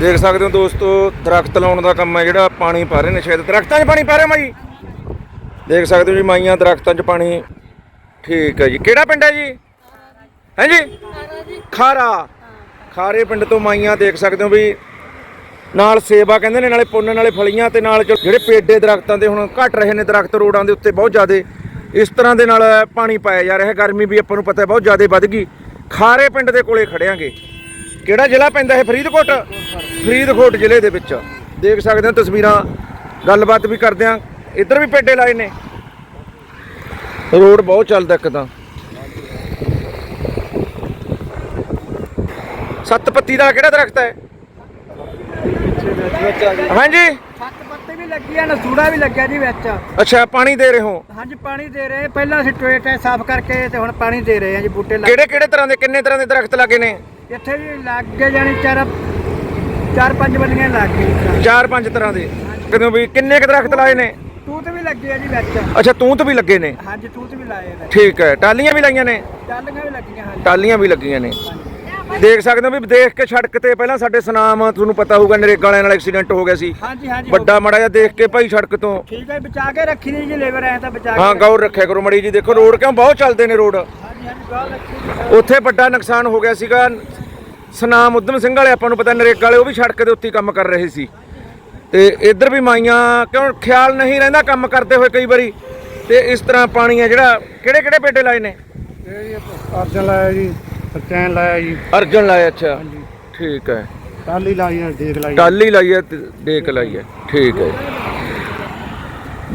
ਦੇਖ ਸਕਦੇ ਹੋ ਦੋਸਤੋ, ਦਰਖਤ ਲਾਉਣ ਦਾ ਕੰਮ ਹੈ ਜਿਹੜਾ, ਪਾਣੀ ਪਾ ਰਹੇ ਨੇ ਸ਼ਾਇਦ। ਦਰਖਤਾਂ 'ਚ ਪਾਣੀ ਪਾ ਰਹੇ ਮਾਈ? ਦੇਖ ਸਕਦੇ ਹੋ ਜੀ ਮਾਈਆਂ ਦਰਖਤਾਂ 'ਚ ਪਾਣੀ। ਠੀਕ ਹੈ ਜੀ। ਕਿਹੜਾ ਪਿੰਡ ਹੈ ਜੀ? ਹੈ ਜੀ? ਖਾਰਾ। ਖਾਰੇ ਪਿੰਡ ਤੋਂ ਮਾਈਆਂ ਦੇਖ ਸਕਦੇ ਹੋ ਵੀ ਨਾਲ ਸੇਵਾ ਕਹਿੰਦੇ ਨੇ, ਨਾਲੇ ਪੁੰਨ, ਨਾਲੇ ਫਲੀਆਂ ਤੇ ਨਾਲ ਜੋ- ਜਿਹੜੇ ਪੇਡੇ ਦਰਖਤਾਂ ਦੇ ਹੁਣ ਘਟ ਰਹੇ ਨੇ ਦਰਖਤ ਰੋਡਾਂ ਦੇ ਉੱਤੇ ਬਹੁਤ ਜ਼ਿਆਦੇ, ਇਸ ਤਰ੍ਹਾਂ ਦੇ ਨਾਲ ਪਾਣੀ ਪਾਇਆ ਜਾ ਰਿਹਾ ਗਰਮੀ ਵੀ ਆਪਾਂ ਨੂੰ ਪਤਾ ਹੈ, ਬਹੁਤ ਜ਼ਿਆਦਾ ਵੱਧ ਗਈ। ਖਾਰੇ ਪਿੰਡ ਦੇ ਕੋਲੇ ਖੜਿਆਂਗੇ। ਕਿਹੜਾ ਜ਼ਿਲ੍ਹਾ ਪੈਂਦਾ ਹੈ? ਫਰੀਦਕੋਟ? ਫਰੀਦਕੋਟ ਜ਼ਿਲ੍ਹੇ ਦੇ ਵਿੱਚ। ਦੇਖ ਸਕਦੇ ਹੋ ਤਸਵੀਰਾਂ ਗੱਲਬਾਤ ਵੀ ਕਰਦੇ ਆ ਇੱਧਰ ਵੀ ਪੇਡੇ ਲਾਏ ਨੇ। ਰੋਡ ਬਹੁਤ ਚੱਲਦਾ ਇੱਕ ਤਾਂ। ਸੱਤ ਪੱਤੀ ਦਾ ਕਿਹੜਾ ਦਰਖਤ ਹੈ? ਹਾਂਜੀ। ਸੱਤ ਪੱਤੇ ਵੀ ਲੱਗੀ ਆ ਨਸੂੜਾ ਵੀ ਲੱਗਿਆ ਜੀ ਵਿੱਚ। ਅੱਛਾ ਪਾਣੀ ਦੇ ਰਹੇ ਹੋ? ਹਾਂਜੀ ਪਾਣੀ ਦੇ ਰਹੇ। ਪਹਿਲਾਂ ਅਸੀਂ ਟੋਏ ਟੇ ਸਾਫ਼ ਕਰਕੇ ਤੇ ਹੁਣ ਪਾਣੀ ਦੇ ਰਹੇ ਆ ਜੀ ਬੂਟੇ ਲੱਗ ਕਿਹੜੇ ਕਿਹੜੇ ਤਰ੍ਹਾਂ ਦੇ ਕਿੰਨੇ ਤਰ੍ਹਾਂ ਦੇ ਦਰਖਤ ਲੱਗੇ ਨੇ? ਇੱਥੇ ਵੀ ਲੱਗ ਗਏ ਜਾਣੀ ਚਾਰ ਚਾਰ ਪੰਜ ਬੰਦੀਆਂ ਲੱਗ ਗਏ ਚਾਰ ਪੰਜ ਤਰ੍ਹਾਂ ਦੇ। ਕਦੋਂ ਵੀ ਕਿੰਨੇ ਕੁ ਦਰਖਤ ਲਾਏ ਨੇ? ਤੂਤ ਵੀ ਲੱਗੇ ਆ ਜੀ ਵਿੱਚ। ਅੱਛਾ ਤੂਤ ਵੀ ਲੱਗੇ ਨੇ? ਹਾਂਜੀ ਤੂਤ ਵੀ ਲਾਏ ਨੇ। ਠੀਕ ਹੈ। ਟਾਲੀਆਂ ਵੀ ਲਾਈਆਂ ਨੇ? ਚੱਲੀਆਂ ਵੀ ਲੱਗੀਆਂ ਹਾਂਜੀ। ਟਾਲੀਆਂ ਵੀ ਲੱਗੀਆਂ ਨੇ। ਦੇਖ ਸਕਦੇ ਹੋ ਵੀ ਦੇਖ ਕੇ ਸੜਕ ਤੇ ਪਹਿਲਾਂ ਸਾਡੇ ਸੁਨਾਮ ਤੁਹਾਨੂੰ ਪਤਾ ਹੋਊਗਾ ਨਰੇਗਾ ਵਾਲਿਆਂ ਨਾਲ ਐਕਸੀਡੈਂਟ ਹੋ ਗਿਆ ਸੀ। ਹਾਂਜੀ ਹਾਂਜੀ ਵੱਡਾ ਮੜਾ ਜਿਹਾ ਦੇਖ ਕੇ ਭਾਈ ਸੜਕ ਤੋਂ। ਠੀਕ ਹੈ ਬਚਾ ਕੇ ਰੱਖੀ ਨਹੀਂ ਜੀ ਲੇਬਰ ਐ ਤਾਂ ਬਚਾ ਕੇ ਹਾਂ ਗੌਰ ਰੱਖਿਆ ਕਰੋ ਮੜੀ ਜੀ। ਦੇਖੋ ਰੋਡ ਕਿਉਂ ਬਹੁਤ ਚੱਲਦੇ ਨੇ ਰੋਡ? ਹਾਂਜੀ ਹਾਂਜੀ ਜੀ ਉੱਥੇ ਵੱਡਾ ਨੁਕਸਾਨ ਹੋ ਗਿਆ ਸੀਗਾ। ਸਨਾਮ ਉਦਮ ਸਿੰਘ ਵਾਲੇ ਆਪਾਂ ਨੂੰ ਪਤਾ ਨਰੇਗਾ ਵਾਲੇ ਉਹ ਵੀ ਸੜਕ ਦੇ ਉੱਤੇ ਕੰਮ ਕਰ ਰਹੇ ਸੀ। ਤੇ ਇੱਧਰ ਵੀ ਮਾਈਆਂ ਕਿਉਂ ਖਿਆਲ ਨਹੀਂ ਰਹਿੰਦਾ ਕੰਮ ਕਰਦੇ ਹੋਏ ਕਈ ਵਾਰੀ। ਤੇ ਇਸ ਤਰ੍ਹਾਂ ਪਾਣੀ ਆ ਜਿਹੜਾ ਕਿਹੜੇ ਕਿਹੜੇ ਪੇਡੇ ਲਾਏ ਨੇ? ਅਰਜਨ ਲਾਇਆ ਜੀ ਚੈਨ ਲਾਇਆ ਜੀ। ਅਰਜਨ ਲਾਏ ਅੱਛਾ। ਠੀਕ ਹੈ। ਟਾਲੀ ਲਾਈ ਹੈ ਦੇਖ ਲਾਈ ਟਾਲੀ ਲਾਈ ਹੈ ਡੇਕ ਲਾਈ ਹੈ। ਠੀਕ ਹੈ।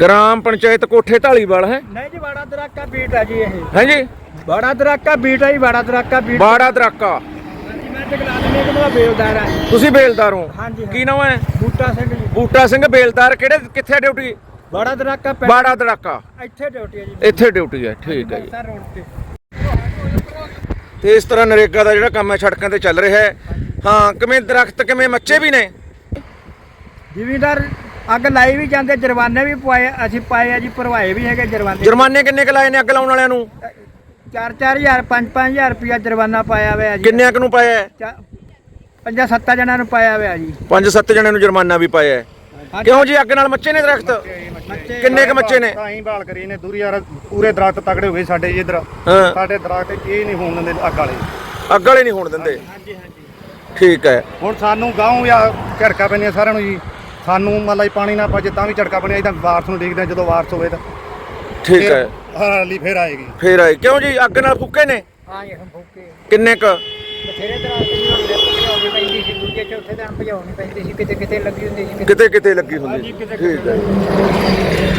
ਗ੍ਰਾਮ ਪੰਚਾਇਤ ਕੋਠੇ ਢਾਲੀਵਾਲ ਹੈ? ਨਹੀਂ ਜੀ ਬਾੜਾ ਦਰਾਕਾ ਬੀਟ ਹੈ ਜੀ ਇਹ। ਹੈ ਜੀ? ਬਾੜਾ ਦਰਾਕਾ ਬੀਟ ਹੈ ਜੀ ਬਾੜਾ ਦਰਾਕਾ ਬੀਟ। ਬਾੜਾ ਦਰਾਕਾ। ਬੇਲਦਾਰ ਤੁਸੀਂ ਬੇਲਦਾਰ ਹੋ? ਹਾਂਜੀ ਕੀ ਨਾਮ ਹੈ? ਬੂਟਾ ਸਿੰਘ ਜੀ। ਬੂਟਾ ਸਿੰਘ ਬੇਲਦਾਰ ਕਿਹੜੇ ਕਿੱਥੇ ਡਿਊਟੀ? ਬਾੜਾ ਦਰਾਕਾ ਬਾੜਾ ਦਰਾਕਾ। ਇੱਥੇ ਡਿਊਟੀ ਹੈ ਜੀ। ਇੱਥੇ ਡਿਊਟੀ ਹੈ ਠੀਕ ਹੈ ਜੀ। ਸਰ ਰੋਡ ਤੇ। ਤੇ ਇਸ ਤਰ੍ਹਾਂ ਨਰੇਗਾ ਦਾ ਜਿਹੜਾ ਕੰਮ ਹੈ ਸੜਕਾਂ ਤੇ ਚੱਲ ਰਿਹਾ ਹੈ। ਹਾਂ ਕਿਵੇਂ ਦਰਖਤ ਕਿਵੇਂ ਮੱਚੇ ਵੀ ਨੇ? ਜ਼ਿਮੀਦਾਰ ਅੱਗ ਲਾਈ ਵੀ ਜਾਂਦੇ ਜੁਰਮਾਨੇ ਵੀ ਪਵਾਏ ਅਸੀਂ ਪਾਏ ਆ ਜੀ ਭਰਵਾਏ ਵੀ ਹੈਗੇ ਜੁਰਮਾਨੇ। ਜੁਰਮਾਨੇ ਕਿੰਨੇ ਕੁ ਲਾਏ ਨੇ ਅੱਗ ਲਾਉਣ ਵਾਲਿਆਂ ਨੂੰ? 4-4000 5-5000 ਰੁਪਇਆ ਜੁਰਮਾਨਾ ਪਾਇਆ ਹੋਇਆ ਜੀ। ਕਿੰਨਿਆਂ ਕੁ ਨੂੰ ਪਾਇਆ ਹੈ? ਚਾ- ਪੰਜਾਂ ਸੱਤਾਂ ਜਣਾਂ ਨੂੰ ਪਾਇਆ ਹੋਇਆ ਜੀ। ਪੰਜ ਸੱਤ ਜਣਿਆਂ ਨੂੰ ਜੁਰਮਾਨਾ ਵੀ ਪਾਇਆ ਹੈ। ਕਿਉਂ ਜੀ ਅੱਗ ਨਾਲ ਮੱਚੇ ਨੇ ਦਰਖਤ? ਕਿੰਨੇ ਕੁ ਮੱਚੇ ਨੇ? ਤਾਂ ਹੀ ਬਾਲ ਕਰੀ ਨੇ ਦੂਰੀ ਯਾਰ ਪੂਰੇ ਦਰਖਤ ਤਕੜੇ ਹੋ ਗਏ ਸਾਡੇ ਇੱਧਰ। ਹਾਂ। ਸਾਡੇ ਦਰਖਤ ਇਹ ਨਹੀਂ ਹੋਣ ਦਿੰਦੇ ਅੱਗ ਵਾਲੇ। ਅੱਗ ਵਾਲੇ ਨਹੀਂ ਹੋਣ ਦਿੰਦੇ? ਹਾਂਜੀ ਹਾਂਜੀ ਠੀਕ ਹੈ। ਹੁਣ ਸਾਨੂੰ ਗਾਉਂ ਜਾਂ ਝੜਕਾ ਪੈਂਦੀਆਂ ਸਾਰਿਆਂ ਨੂੰ ਜੀ। ਸਾਨੂੰ ਮਤਲਬ ਪਾਣੀ ਨਾ ਪਾਜੇ ਤਾਂ ਵੀ ਝੜਕਾ ਪੈਂਦੀਆਂ ਅਸੀਂ ਤਾਂ ਵਾਰਸ ਨੂੰ ਦੇਖਦੇ ਹਾਂ ਜਦੋਂ ਵਾਰਸ ਹੋਵੇ ਤਾਂ। ਠੀਕ ਫਿਰ ਹੈ। ਹਰਾਲੀ ਫੇਰ ਆਏਗੀ। ਫੇਰ ਆਏ। ਕਿਉਂ ਜੀ? ਅੱਗ ਨਾਲ ਫੁੱਕੇ ਨੇ? ਹਾਂ ਜੀ ਹਮ ਭੁੱਕੇ ਕਿੰਨੇ ਕ? ਬਥੇਰੇ ਤਰ੍ਹਾਂ ਦੀ ਹੁਣ ਲਿਪ ਭਜਾਉਣੀ ਪੈਂਦੀ ਸੀ ਦੂਜੇ ਚੌਥੇ ਦਿਨ ਭਜਾਉਣੀ ਪੈਂਦੀ ਸੀ ਕਿਤੇ ਕਿਤੇ ਲੱਗੀ ਹੁੰਦੀ ਸੀ ਕਿਤੇ ਕਿਤੇ ਕਿਤੇ ਲੱਗੀ ਹੁੰਦੀ ਠੀਕ ਹੈ।